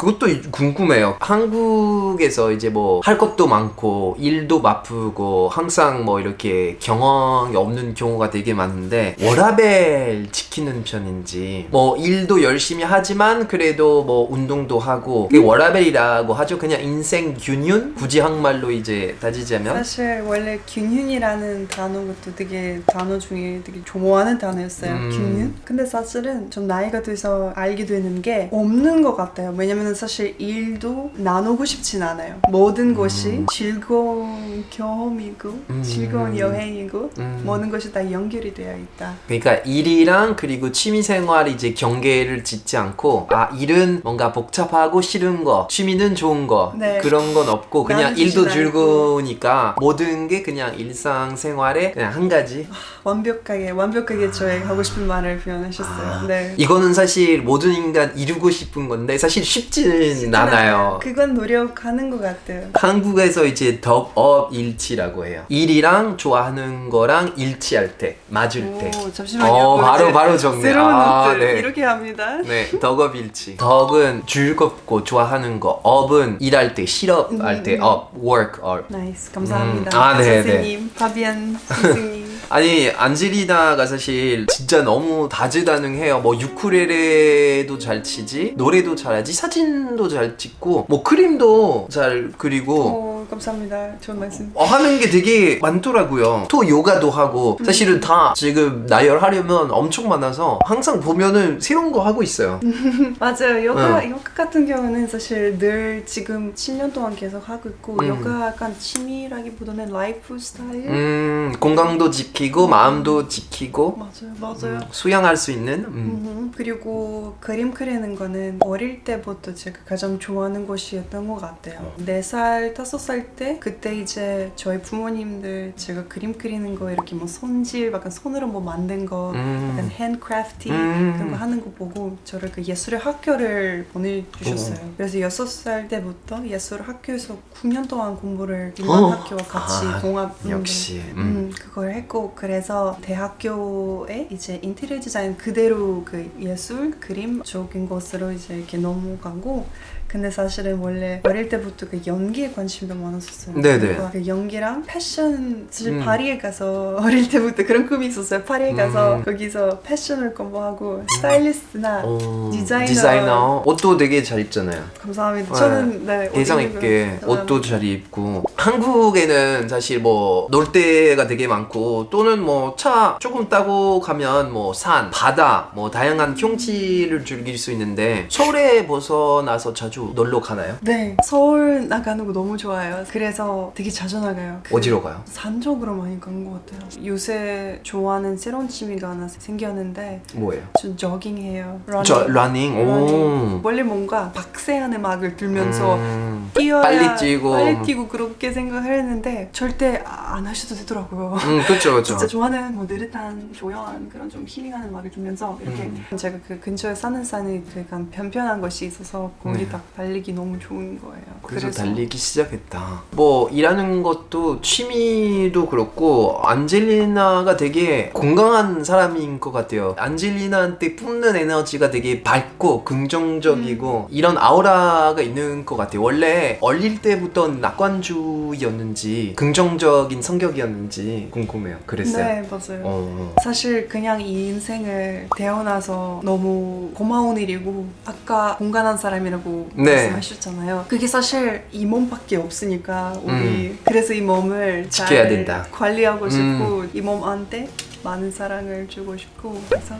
그것도 이- 궁금해요. 한국에서 이제 뭐 할 것도 많고 일도 바쁘고 항상 뭐 이렇게 경험이 없는 경우가 되게 많은데 워라벨 지키는 편인지 뭐 일도 열심히 하지만 그래도 뭐 운동도 하고 그게 워라벨이라고 하죠. 그냥 인생 균형 굳이 한말로 이제 따지자면 사실 원래 균형이라는 단어도 되게 단어 중에 되게 좋아하는 단어였어요. 음. 균형. 근데 사실은 좀 나이가 들어서 알게 되는 게 없는 것 같아요. 왜냐면 사실 일도 나누고 싶진 않아요. 모든 것이 즐거운 경험이고 음. 즐거운 여행이고 음. 모든 것이 다 연결이 되어 있다. 그러니까 일이랑 그리고 취미생활 이제 경계를 짓지 않고 아 일은 뭔가 복잡하고 싫은 거 취미는 좋은 거 네. 그런 건 없고 그냥 일도. 즐거우니까 모든 게 그냥 일상생활에 그냥 한 가지 완벽하게 완벽하게 저의 하고 싶은 말을 표현하셨어요. 아, 네. 이거는 사실 모든 인간 이루고 싶은 건데 사실 쉽지는 않아요 그건 노력하는 것 같아요. 한국에서 이제 덕업 일치라고 해요 일이랑 좋아하는 거랑 일치할 때 맞을 때 오, 잠시만요. 어, 바로 바로 정리. 새로운 아, 노트 네. 이렇게 합니다. 네, 덕업 일치. 덕은 즐겁고 좋아하는 거. 업은 일할 때, 실업할 때, 업, work, 업. 나이스 감사합니다. 음. 아, 네, 선생님, 파비안 선생님. 아니 안젤리나가 사실 진짜 너무 다재다능해요. 뭐 유쿠레레도 잘 치지, 노래도 잘하지, 사진도 잘 찍고, 뭐 그림도 잘 그리고. 오, 감사합니다. 좋은 말씀. 어, 하는 게 되게 많더라고요. 또 요가도 하고 사실은 다 지금 나열하려면 엄청 많아서 항상 보면은 새로운 거 하고 있어요. 맞아요. 요가 응. 요가 같은 경우는 사실 늘 지금 7년 동안 계속 하고 있고 음. 요가 약간 취미라기보다는 라이프 스타일. 음 건강도 지키고 마음도 지키고 맞아요, 맞아요. 음, 수양할 수 있는 음. 음, 그리고 그림 그리는 거는 어릴 때부터 제가 가장 좋아하는 것이었던 것 같아요. 네 살, 다섯 살 때 그때 이제 저희 부모님들 제가 그림 그리는 거 이렇게 뭐 손질, 약간 손으로 뭐 만든 거, 음. 약간 핸크래프팅 음. 그런 거 하는 거 보고 저를 그 예술의 학교를 보내주셨어요. 그래서 여섯 살 때부터 예술 학교에서 9년 동안 공부를 일반 어. 학교와 같이 아, 동합 운동 역시 음. 음, 그걸 했고 그래서 대학교에 이제 인테리어 디자인 그대로 그 예술 그림 쪽인 것으로 이제 이렇게 넘어가고 근데 사실은 원래 어릴 때부터 그 연기에 관심도 많았었어요. 네네. 그러니까 그 연기랑 패션 사실 음. 파리에 가서 어릴 때부터 그런 꿈이 있었어요. 파리에 가서 음. 거기서 패션을 공부하고 스타일리스트나 어, 디자이너. 디자이너 옷도 되게 잘 입잖아요. 감사합니다. 네. 저는 네, 옷 대상 있게. 옷도 잘 입고 한국에는 사실 뭐놀 데가 되게 많고 또는 뭐 차 조금 따고 가면 뭐 산, 바다 뭐 다양한 경치를 즐길 수 있는데 서울에 벗어나서 자주 놀러 가나요? 네 서울 나가는 거 너무 좋아해요. 그래서 되게 자주 나가요. 그 어디로 가요? 산 쪽으로 많이 간 것 같아요. 요새 좋아하는 새로운 취미가 하나 생겼는데 뭐예요? 저 조깅해요. 러닝. 저 러닝. 오. 원래 뭔가 박세한 음악을 들면서 음. 뛰어야 빨리 뛰고. 빨리 뛰고 그렇게 생각을 했는데 절대 안 하셔도 되더라고요. 음, 그렇죠, 그렇죠. 진짜 좋아하는 뭐 느릿한 조용한 그런 좀 힐링하는 음악을 들면서 이렇게 음. 제가 그 근처에 사는 산이 그 약간 편편한 것이 있어서 거기 네. 딱 달리기 너무 좋은 거예요. 그래서 달리기 시작했다. 뭐 일하는 것도 취미도 그렇고 안젤리나가 되게 건강한 사람인 것 같아요. 안젤리나한테 뿜는 에너지가 되게 밝고 긍정적이고 이런 아우라가 있는 것 같아요. 원래 어릴 때부터 낙관주의였는지 긍정적인 성격이었는지 궁금해요. 그랬어요. 네 맞아요. 어. 사실 그냥 이 인생을 태어나서 너무 고마운 일이고 아까 공간한 사람이라고 네. 말씀하셨잖아요. 그게 사실 이 몸밖에 없으니까 우리 그래서 이 몸을 잘 음. 지켜야 된다. 관리하고 음. 싶고 이 몸한테 많은 사랑을 주고 싶고 그래서 아,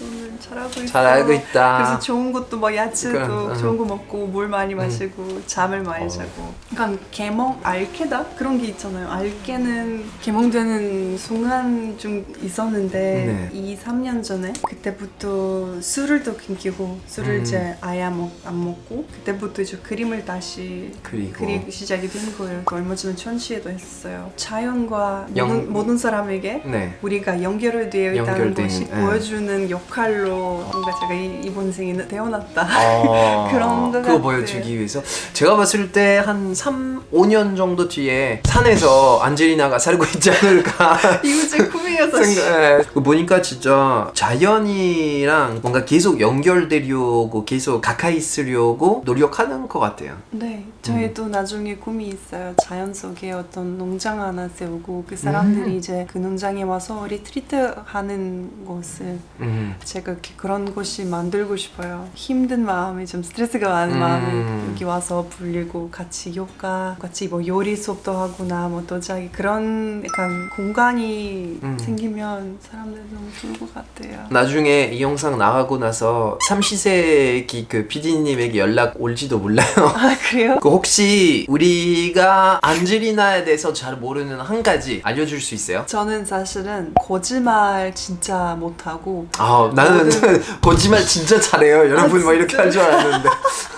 오늘 잘하고 있어. 잘 알고 있다. 그래서 좋은 것도 뭐 야채도 그러니까, 음. 좋은 거 먹고 물 많이 마시고 잠을 많이 어. 자고 그러니까 개몽 알케다 그런 게 있잖아요 알케는 개몽되는 순간 좀 있었는데 네. 2, 3년 전에 그때부터 술을 더 끊기고 술을 음. 이제 아예 안, 먹, 안 먹고 그때부터 이제 그림을 다시 그리고 그리기 시작이 된 거예요 그 얼마 전에 천시에도 했어요 자연과 영- 모든, 모든 사람에게 네. 우리가 연결되어 있다는 연결된, 것이 예. 보여주는 역할로 뭔가 제가 이, 이번 생에 태어났다. 아, 그런 것 그거 같아요. 보여주기 위해서 제가 봤을 때 한 3, 5년 정도 뒤에 산에서 안젤리나가 살고 있지 않을까 이거 제 꿈이어서 생각. 예. 그 보니까 진짜 자연이랑 뭔가 계속 연결되려고 계속 가까이 있으려고 노력하는 것 같아요. 네, 음. 저희도 나중에 꿈이 있어요. 자연 속에 어떤 농장 하나 세우고 그 사람들이 음. 이제 그 농장에 와서 리트리 트 하는 곳을 음. 제가 그- 그런 곳이 만들고 싶어요. 힘든 마음이 좀 스트레스가 많은 음. 마음이 여기 와서 불리고 같이 요가, 같이 뭐 요리 수업도 하거나 뭐 도자기 그런 약간 공간이 음. 생기면 사람들 너무 좋을 것 같아요. 나중에 이 영상 나가고 나서 삼시세기 그 PD님에게 연락 올지도 몰라요. 아 그래요? 그 혹시 우리가 안젤리나에 대해서 잘 모르는 한 가지 알려줄 수 있어요? 저는 사실은 거짓말 진짜 못하고 아 나는 거짓말 진짜 잘해요. 여러분 아, 뭐 이렇게? 할 줄 알았는데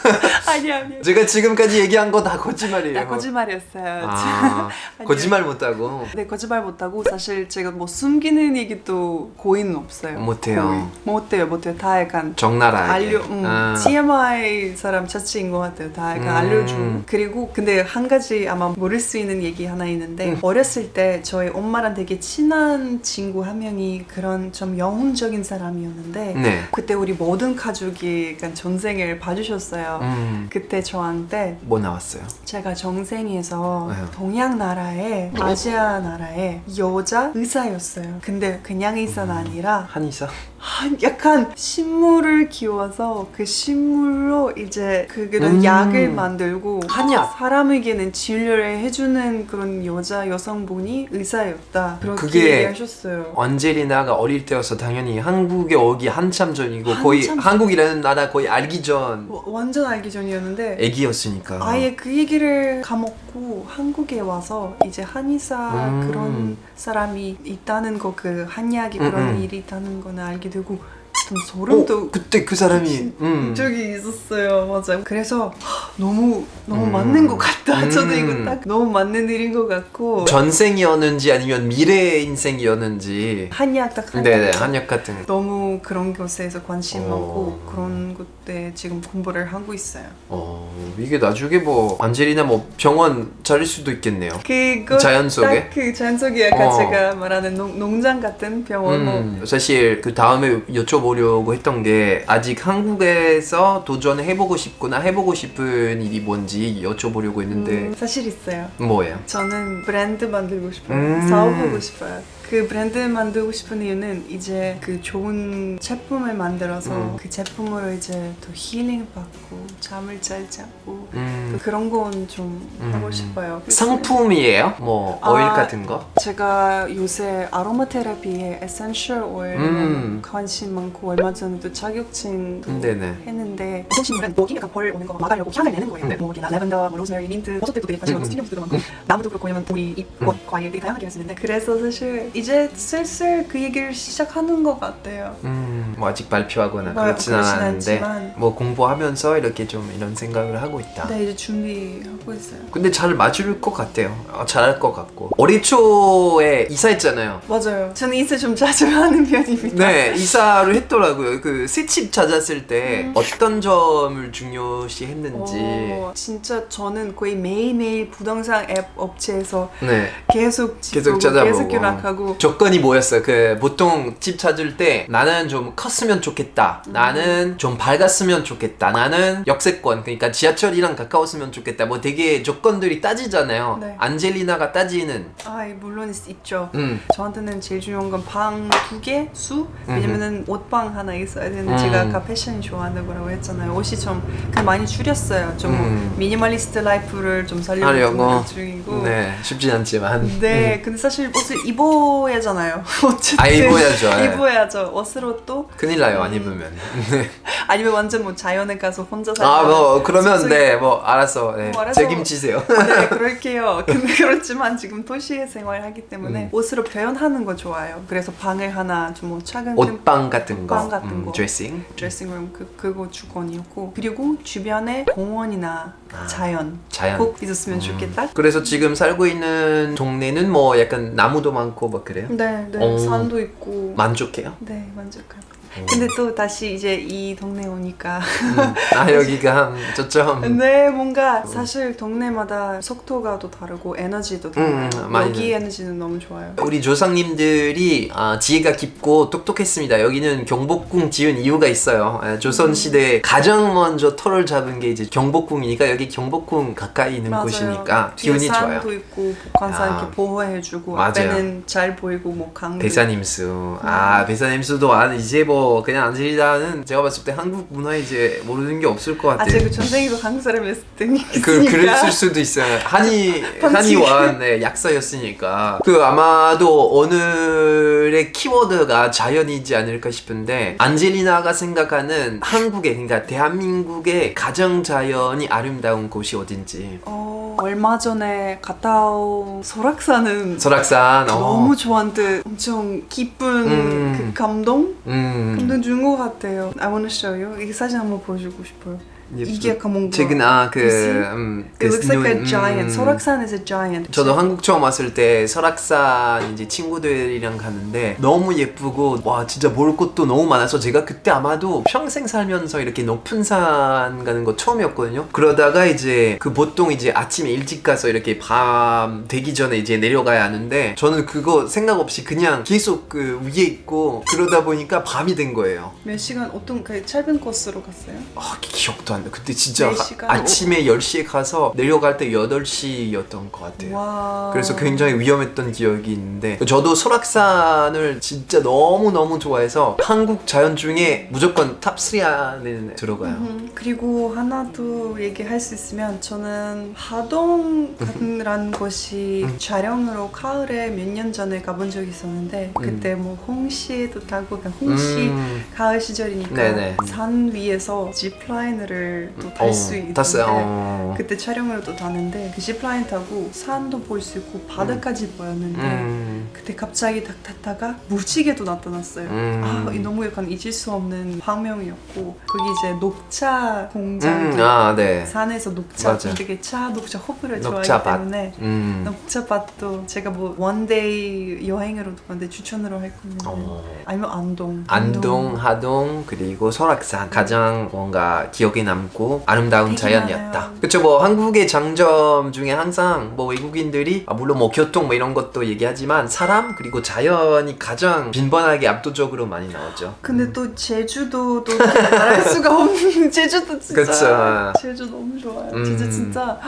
아니 아니 제가 지금까지 얘기한 거 다 거짓말이에요. 나 거짓말이었어요. 아. 거짓말 못하고 네 거짓말 못하고 사실 제가 뭐 숨기는 얘기도 거의는 없어요. 못해요. 거의. 못해요, 못해요. 다 약간 적나라하게. 알려, 음, 아. TMI 사람 자체인 것 같아요. 다 약간 음. 알려주고. 그리고 근데 한 가지 아마 모를 수 있는 얘기 하나 있는데 음. 어렸을 때 저희 엄마랑 되게 친한 친구 한 명이 그런 좀 영웅적인 사람이었는데 네. 그때 우리 모든 가족이 약간 전생을 봐주셨어요. 음. 그때 저한테 뭐 나왔어요? 제가 정생에서 아유. 동양 나라에 아시아 나라에 여자 의사였어요. 근데 그냥 의사는 아니라 한의사? 한- 약간 식물을 키워서 그 식물로 이제 그 그런 음. 약을 만들고 한약. 사람에게는 진료를 해주는 그런 여자 여성분이 의사였다. 그렇게 그게 얘기하셨어요. 안젤리나가 어릴 때여서 당연히 한국에 오기 한참 전이고 거의 한참 전. 한국이라는 나라 거의 알기 전 와- 완전 알기 전이었는데 애기였으니까. 아예 그 얘기를 까 먹고 한국에 와서 이제 한의사 음. 그런 사람이 있다는 거 그 한약이 음, 그런 음. 일이 있다는 거는 알게 되고 좀 어, 소름도 그때 그 사람이 음. 적이 있었어요 맞아요 그래서 하, 너무 너무 음. 맞는 것 같다 음. 저도 이거 딱 너무 맞는 일인 것 같고 전생이었는지 아니면 미래 인생이었는지 한약 딱 한약 네네 한약 같은 거. 너무 그런 것에서 관심 어. 많고 그런 것에 지금 공부를 하고 있어요 어 이게 나중에 뭐 안젤리나 뭐 병원 차릴 수도 있겠네요. 그거 자연 속에? 딱 그 자연 속에 약간 어. 제가 말하는 농, 농장 같은 병원 뭐 음, 사실 그 다음에 여쭤보려고 했던 게 아직 한국에서 도전해보고 싶거나 해보고 싶은 일이 뭔지 여쭤보려고 했는데 음, 사실 있어요. 뭐예요? 저는 브랜드 만들고 싶어요. 음. 사업하고 싶어요. 그 브랜드 만들고 싶은 이유는 이제 그 좋은 제품을 만들어서 음. 그 제품으로 이제 또 힐링 받고 잠을 잘 자고 음, 그런 건좀 음. 하고 싶어요. 상품이에요? 뭐 아, 오일 같은 거? 제가 요새 아로마 테라피에 에센셜 오일 음. 관심 많고 얼마 전에도 자격증도 네네. 했는데 에센셜은 뭐 약간 벌 오는 거 막으려고 향을 내는 거예요. 네. 뭐 이렇게 라벤더, 뭐 로즈메리, 민트, 버섯들도 되게 관심 음. 많고 스킨업도 많고 나무도 그렇고 왜냐면 우리 음. 잎꽃 과일 되게 다양하게 쓰는데 그래서 사실 이제 슬슬 그 얘기를 시작하는 것 같아요. 음, 뭐 아직 발표하거나 뭐, 그렇진 않았는데 않지만. 뭐 공부하면서 이렇게 좀 이런 생각을 하고 있다. 네 이제 준비하고 있어요. 근데 잘 맞을 것 같아요. 어, 잘할 것 같고. 올해 초에 이사했잖아요. 맞아요. 저는 이제 좀 자주 하는 편입니다. 네, 이사를 했더라고요. 그 새 집 찾았을 때 음. 어떤 점을 중요시 했는지. 어, 진짜 저는 거의 매일매일 부동산 앱 업체에서 네. 계속 계속 찾아보고. 계속 연락하고 조건이 뭐였어요? 그 보통 집 찾을 때 나는 좀 컸으면 좋겠다. 음. 나는 좀 밝았으면 좋겠다. 나는 역세권 그러니까 지하철이랑 가까웠으면 좋겠다. 뭐 되게 조건들이 따지잖아요. 네. 안젤리나가 따지는 아 물론 있- 있죠. 음. 저한테는 제일 중요한 건 방 두 개, 수? 왜냐면은 옷방 하나 있어야 되는데 음. 제가 아까 패션이 좋아한다고 했잖아요. 옷이 좀그 많이 줄였어요. 좀 음. 미니멀리스트 라이프를 좀 살려고 하려고. 노력 중이고. 네, 쉽진 않지만. 네, 근데 사실 옷을 입어 야잖아요. 어쨌든 아, 입어야죠. 예. 입어야죠. 옷으로 또 큰일 나요 안 입으면. 네. 아니면 완전 뭐 자연에 가서 혼자 살고 아뭐 그러면 네 뭐 알았어 네. 뭐 알아서- 책임지세요. 네 그럴게요 근데 그렇지만 지금 도시에 생활하기 때문에 음. 옷으로 표현하는 거 좋아해요 그래서 방을 하나 좀뭐 작은 옷방 같은 거, 옷방 같은 거. 드레싱. 드레싱룸 그, 그거 주권이었고 그리고 주변에 공원이나 아, 자연 자연. 꼭 있었으면 좋겠다 그래서 지금 살고 있는 동네는 뭐 약간 나무도 많고 뭐 그래요? 네, 네 어. 산도 있고 만족해요? 네 만족하고 근데 또 다시 이제 이 동네 오니까 음. 아 여기가 저점. 네 뭔가 사실 동네마다 속도가 또 다르고 에너지도 음, 많이 여기 네. 에너지는 너무 좋아요 우리 조상님들이 아, 지혜가 깊고 똑똑했습니다. 여기는 경복궁 지은 이유가 있어요. 아, 조선 시대 가장 먼저 터를 잡은 게 이제 경복궁이니까 여기 경복궁 가까이 있는 곳이니까 뒤에 기운이 좋아요. 산도 있고 북한산 아. 이렇게 보호해주고 맞아요. 앞에는 잘 보이고 뭐 강도 배사님수. 아 배사님수도 아, 이제 뭐 그냥 안젤리나는 제가 봤을 때 한국 문화 이제 모르는 게 없을 것아 같아요. 제가 전생에도 한국 사람이었을 테니까 그 그랬을 수도 있어요. 한이 한이와 네, 약사였으니까 그 아마도 오늘의 키워드가 자연이지 않을까 싶은데 안젤리나가 생각하는 한국의 그러니까 대한민국의 가장 자연이 아름다운 곳이 어딘지. 어, 얼마 전에 갔다 온 설악산은 설악산. 어. 너무 저한테 엄청 기쁜 음. 그 감동? 음. 감동 준 것 같아요. I wanna show you. 이 사진 한번 보여주고 싶어요. 이게 약간 뭔가 최근 아그? 음, It looks like a 눈, giant. 음. 설악산 is a giant. 저도 한국 처음 왔을 때 설악산 이제 친구들이랑 갔는데 너무 예쁘고 와 진짜 볼 곳도 너무 많아서 제가 그때 아마도 평생 살면서 이렇게 높은 산 가는 거 처음이었거든요. 그러다가 이제 그 보통 이제 아침에 일찍 가서 이렇게 밤 되기 전에 이제 내려가야 하는데 저는 그거 생각 없이 그냥 계속 그 위에 있고 그러다 보니까 밤이 된 거예요. 몇 시간 어떤 그 짧은 코스로 갔어요? 아 기억도 안 나. 그때 진짜 네 시간? 아침에 10시에 가서 내려갈 때 8시였던 것 같아요. 와. 그래서 굉장히 위험했던 기억이 있는데 저도 설악산을 진짜 너무너무 좋아해서 한국 자연 중에 무조건 탑3 안에 들어가요 음, 그리고 하나 더 얘기할 수 있으면 저는 하동이라는 곳이 음. 촬영으로 가을에 몇 년 전에 가본 적이 있었는데 그때 뭐 홍시도 타고 그냥 홍시 음. 가을 시절이니까 네네. 산 위에서 지프라인을 또탈 어, 수 있는데 탔어요 어. 그때 촬영으로 또 타는데 그 지프라인 타고 산도 볼 수 있고 바다까지 보였는데 음. 그때 갑자기 딱 탔다가 무지개도 나타났어요. 음. 아, 이 너무 약간 잊을 수 없는 광명이었고 거기 이제 녹차 공장 음, 아, 네. 산에서 녹차 맞아. 되게 차 녹차 호프를 좋아하기 녹차밭. 때문에 음. 녹차밭도 제가 뭐 원데이 여행으로도 갔는데 추천으로 할 거면 어. 아니면 안동 안동, 하동, 그리고 설악산 가장 뭔가 기억에 남고 아름다운 자연이었다. 그쵸 뭐 한국의 장점 중에 항상 뭐 외국인들이 아, 물론 뭐 교통 뭐 이런 것도 얘기하지만 사람 그리고 자연이 가장 빈번하게 압도적으로 많이 나오죠. 근데 또 제주도도 말할 수가 없는 제주도 진짜 그쵸. 제주 너무 좋아요. 음. 진짜 진짜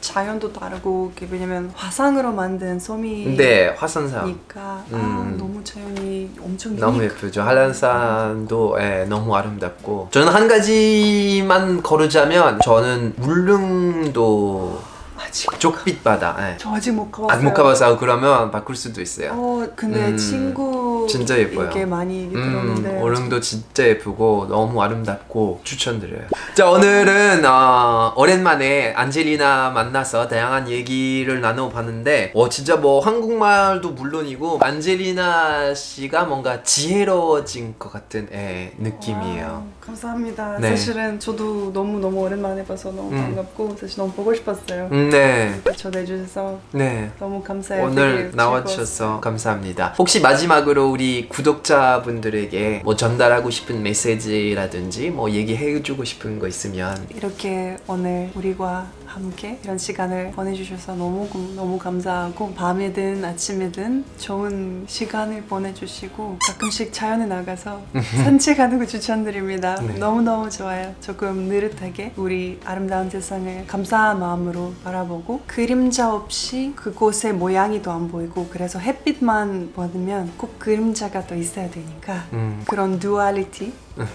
자연도 다르고 이게 왜냐면 화상으로 만든 섬이 네, 화산산 니까 아, 음. 너무 자연이 엄청 너무 유니크. 예쁘죠. 한라산도 예, 너무 아름답고 저는 한 가지만 거르자면 저는 울릉도 아직 쪽빛 바다. 예. 저 아직 못 가봤어요. 아, 못 가봐서 그러면 바꿀 수도 있어요. 어 근데 음, 친구 진짜 예뻐요. 이게 많이 음, 들었는데 오름도 진짜 예쁘고 너무 아름답고 추천드려요. 자 오늘은 어, 오랜만에 안젤리나 만나서 다양한 얘기를 나눠봤는데 어 진짜 뭐 한국말도 물론이고 안젤리나 씨가 뭔가 지혜로워진 것 같은 예, 느낌이에요. 감사합니다. 네. 사실은 저도 너무 너무 오랜만에 봐서 너무 음. 반갑고 사실 너무 보고 싶었어요. 음, 네, 초대해 주셔서 네. 너무 감사해요. 오늘 되게 나와주셔서 즐거웠어요. 감사합니다. 혹시 마지막으로 우리 구독자분들에게 뭐 전달하고 싶은 메시지라든지 뭐 얘기해주고 싶은 거 있으면 이렇게 오늘 우리와 함께 이런 시간을 보내주셔서 너무 감- 너무 감사하고 밤이든 아침이든 좋은 시간을 보내주시고 가끔씩 자연에 나가서 산책하는 거 추천드립니다. 네. 너무 너무 좋아요. 조금 느긋하게 우리 아름다운 세상을 감사한 마음으로 바라보고 그림자 없이 그곳의 모양이 더 안 보이고 그래서 햇빛만 받으면 꼭 그림자가 또 있어야 되니까 음. 그런 듀얼리티 어,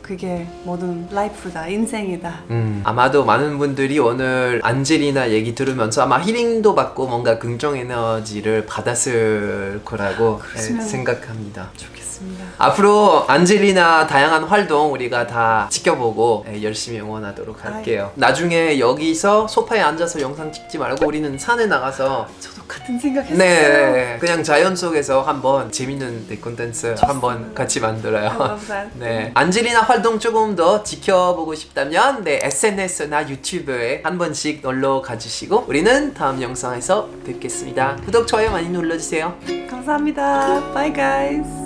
그게 모든 라이프다 인생이다 음, 아마도 많은 분들이 오늘 안젤리나 얘기 들으면서 아마 힐링도 받고 뭔가 긍정 에너지를 받았을 거라고 예, 그랬으면 생각합니다. 좋겠어요 맞습니다. 앞으로 안젤리나 다양한 활동 우리가 다 지켜보고 예, 열심히 응원하도록 할게요. 나중에 여기서 소파에 앉아서 영상 찍지 말고 우리는 산에 나가서 저도 같은 생각했어요. 네 그냥 자연 속에서 한번 재밌는 네, 콘텐츠 한번 같이 만들어요. 감사합니다. 네 안젤리나 활동 조금 더 지켜보고 싶다면 네 SNS나 유튜브에 한 번씩 놀러 가주시고 우리는 다음 영상에서 뵙겠습니다. 구독 좋아요 많이 눌러주세요. 감사합니다. Bye guys.